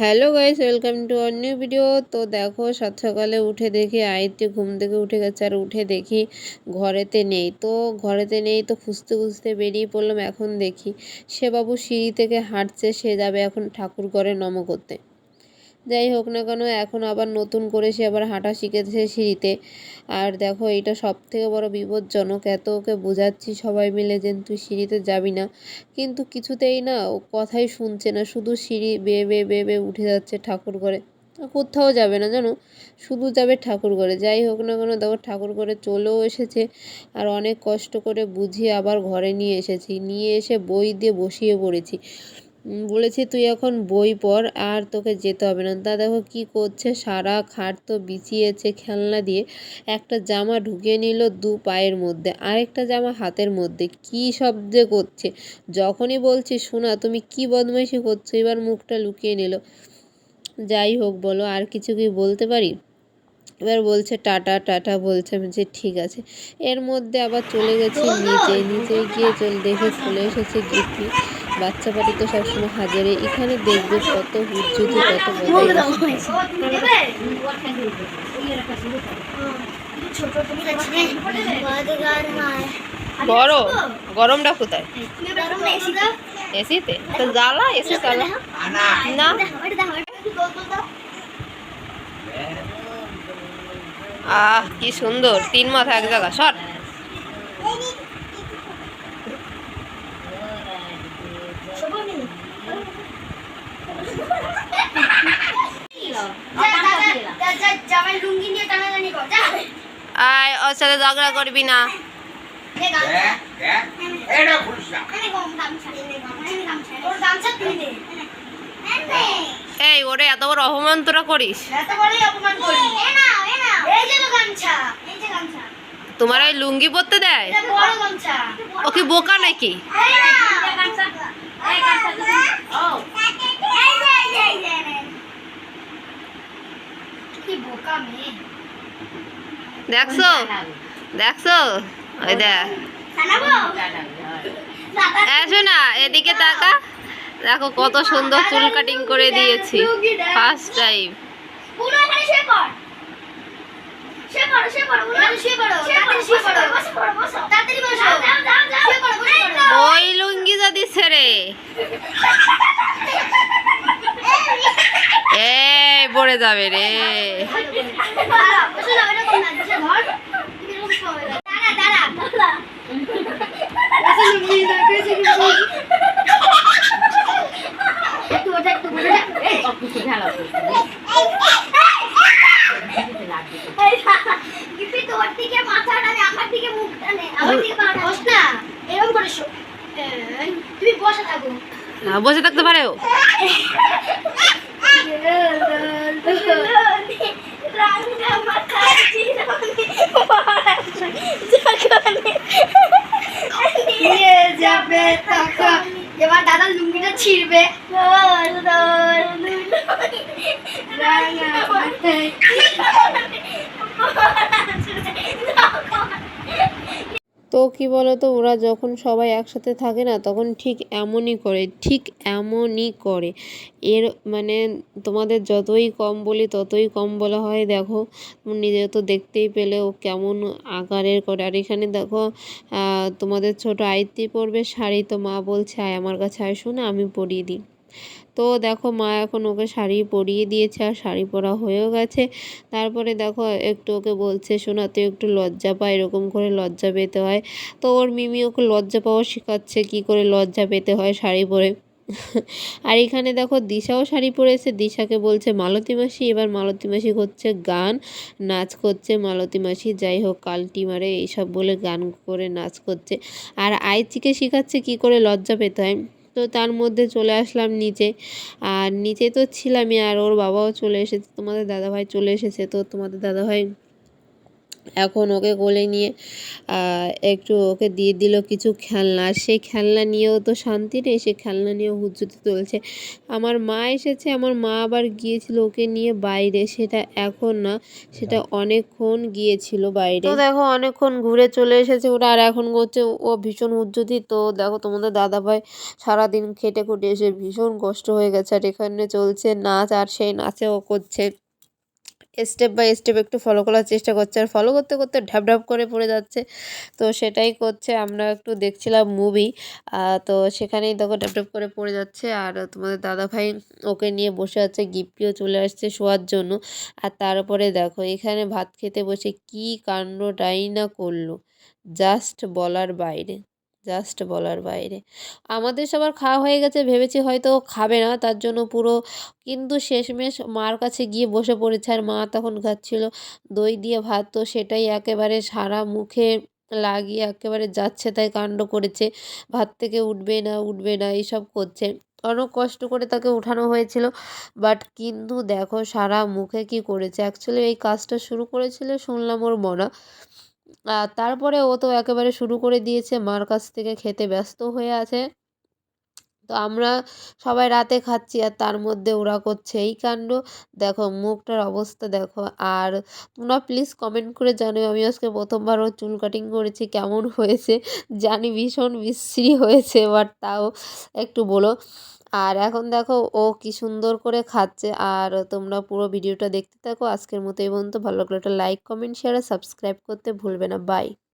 Hello guys, welcome to our new video. তো দেখো, সাত সকালে উঠে দেখি আইতে ঘুম থেকে উঠে গেছে আর উঠে দেখি ঘরেতে নেই। তো ঘরেতে নেই তো খুঁজতে খুঁজতে বেরিয়ে পড়লাম, এখন দেখি সে বাবু সিঁড়ি থেকে হাঁটছে, সে যাবে এখন ঠাকুর ঘরে নম করতে। যাই হোক না কেন, এখন আবার নতুন করে সে আবার হাঁটা শিখেছে সিঁড়িতে। আর দেখো, এটা সব থেকে বড় বিপজ্জনক। এত ওকে বোঝাচ্ছি সবাই মিলে যে তুই সিঁড়িতে যাবি না। কিন্তু কিছুতেই না ও কথাই শুনছে না। শুধু সিঁড়ি বেয়ে বেয়ে বেয়ে বেয়ে উঠে যাচ্ছে ঠাকুর ঘরে। কোথাও যাবে না জানো? শুধু যাবে ঠাকুর ঘরে। যাই হোক না কেন, দেখো ঠাকুর ঘরে চলেও এসেছে। আর অনেক কষ্ট করে বুঝিয়ে আবার ঘরে নিয়ে এসেছি। নিয়ে এসে বই দিয়ে বসিয়ে পড়েছি। বলেছি, তুই এখন বই পড়, আর তোকে যেতে হবে না। তা দেখো কি করছে, সারা খাট তো বিছিয়েছে খেলনা দিয়ে। একটা জামা ঢুকিয়ে নিল দু পায়ের মধ্যে, আরেকটা জামা হাতের মধ্যে। কি শব্দে করছে? যখনই বলছি, শোনা, তুমি কি বদমাইশি করছ? এবার মুখটা লুকিয়ে নিল। যাই হোক, বলো, আর কিছু কি বলতে পারি? এবার বলছে, টাটা টাটা, বলছে, আমি যে ঠিক আছে। এর মধ্যে আবার চলে গেছি নিচে নিচে গিয়ে চল, দেখে চলে এসেছে, গিফটি। বাচ্চা পাটি তো সবসময় হাজারে। এখানে দেখবে কত হুজ্জুতি কত গরম গরমটা কোথায়? এসিতে? তো জ্বালা, এসি চালা না? আহ, কি সুন্দর। তিন মাথা এক জায়গা সর। আয় ওর সাথে ঝগড়া করবি না। এই ওরে এত বড় অপমান তোরা করিস। তোমার ওই লুঙ্গি পরতে দেয়? ও কি বোকা নাকি? দেখছ? দেখছ? ওই দেখ। না এদিকে তাকা। দেখো কত সুন্দর চুল কাটিং করে দিয়েছি। ফার্স্ট টাইম ওই লুঙ্গি যদি ছেড়ে। এ পড়ে যাবে রে। তোর দিকে মাথা আমার দিকে মুখ টানে আমার দিকে বস না এরকম করে তুমি বসে থাকো। হ্যাঁ, বসে থাকতে পারে। নিয়ে যাবে এবার দাদা লুঙ্গিটা ছিড়বে রাঙা মাথায় তো কি বলো তো ওরা যখন সবাই একসাথে থাকে না, তখন ঠিক এমনই করে, ঠিক এমনই করে। এর মানে তোমাদের যতই কম বলি, ততই কম বলা হয়, দেখো। নিজে তো দেখতেই পেলে ও কেমন আকারের করে। আর এখানে দেখো তোমাদের ছোট আয়ত্তি পরবে শাড়ি, তো মা বলছে, আয় আমার কাছে আয় না আমি পরিয়ে দিই। তো দেখো মা এখন ওকে শাড়ি পরিয়ে দিয়েছে আর শাড়ি পরা হয়েও গেছে। তারপরে দেখো একটু ওকে বলছে, শোনা, তুই একটু লজ্জা পা, এরকম করে লজ্জা পেতে হয়। তো ওর মিমি ওকে লজ্জা পাওয়া শেখাচ্ছে কী করে লজ্জা পেতে হয় শাড়ি পরে। আর এখানে দেখো দিশাও শাড়ি পরেছে দিশাকে বলছে, মালতী মাসি, এবার মালতী মাসি করছে গান, নাচ করছে মালতী মাসি, যাই হোক, কালটি মারে, এইসব বলে গান করে নাচ করছে। আর আইচিকে শেখাচ্ছে কী করে লজ্জা পেতে হয়। তো তার মধ্যে চলে আসলাম নিচে। আর নিচে তো ছিলামই, আর ওর বাবাও চলে এসেছে, তোমাদের দাদাভাই চলে এসেছে। তো তোমাদের দাদাভাই এখন ওকে কোলে নিয়ে একটু ওকে দিয়ে দিল কিছু খেলনা। আর সেই খেলনা নিয়েও তো শান্তি নেই, সেই খেলনা নিয়েও হুজ্জুতি তুলছে। আমার মা এসেছে, আমার মা আবার গিয়েছিল ওকে নিয়ে বাইরে। সেটা এখন না, সেটা অনেকক্ষণ গিয়েছিল বাইরে। দেখো, অনেকক্ষণ ঘুরে চলে এসেছে ওরা, আর এখন করছে, ও ভীষণ উজ্জতি তো দেখো, তোমাদের দাদা ভাই সারাদিন খেটে খুটে এসে ভীষণ কষ্ট হয়ে গেছে, আর এখানে চলছে নাচ, আর সেই নাচে ও করছে। স্টেপ বাই স্টেপ একটু ফলো করার চেষ্টা করছে আর ফলো করতে করতে ঢ্যাপ ঢ্যাপ করে পড়ে যাচ্ছে। তো সেটাই করছে, আমরা একটু দেখছিলাম মুভি তো সেখানেই দেখো ঢ্যাপ ঢ্যাপ করে পড়ে যাচ্ছে আর তোমাদের দাদা ভাই ওকে নিয়ে বসে আছে, গিপ্পিও চলে আসছে শোয়ার জন্য। আর তারপরে দেখো এখানে ভাত খেতে বসে কি কাণ্ডটাই না করল জাস্ট বলার বাইরে। জাস্ট বলার বাইরে। আমাদের সবার খাওয়া হয়ে গেছে, ভেবেছি হয়তো খাবে না, তার জন্য পুরো কিন্তু শেষমেশ মার কাছে গিয়ে বসে পড়েছে আর মা তখন খাচ্ছিল। দই দিয়ে ভাত, তো সেটাই একেবারে সারা মুখে লাগিয়ে একেবারে যাচ্ছে, তাই কাণ্ড করেছে। ভাত থেকে উঠবে না উঠবে না, এইসব করছে। অনেক কষ্ট করে তাকে উঠানো হয়েছিল বাট কিন্তু দেখো সারা মুখে কি করেছে। অ্যাকচুয়ালি এই কাজটা শুরু করেছিল শুনলাম ওর মনা। আর তারপরে ও তো একেবারে শুরু করে দিয়েছে, মার কাছ থেকে খেতে ব্যস্ত হয়ে আছে। তো আমরা সবাই রাতে খাচ্ছি আর তার মধ্যে ওরা করছে এই কাণ্ড। দেখো, মুখটার অবস্থা দেখো। আর তোমরা প্লিজ কমেন্ট করে জানো আমি আজকে প্রথমবার ওর চুল কাটিং করেছি, কেমন হয়েছে? জানি ভীষণ বিশ্রী হয়েছে বাট তাও একটু বলো। আর এখন দেখো, ও কি সুন্দর করে খাচ্ছে। আর তোমরা পুরো ভিডিওটা দেখতে থাকো। আজকের মতো এই পর্যন্ত। ভালো লাগলে একটা লাইক কমেন্ট শেয়ার আর সাবস্ক্রাইব করতে ভুলবে না। বাই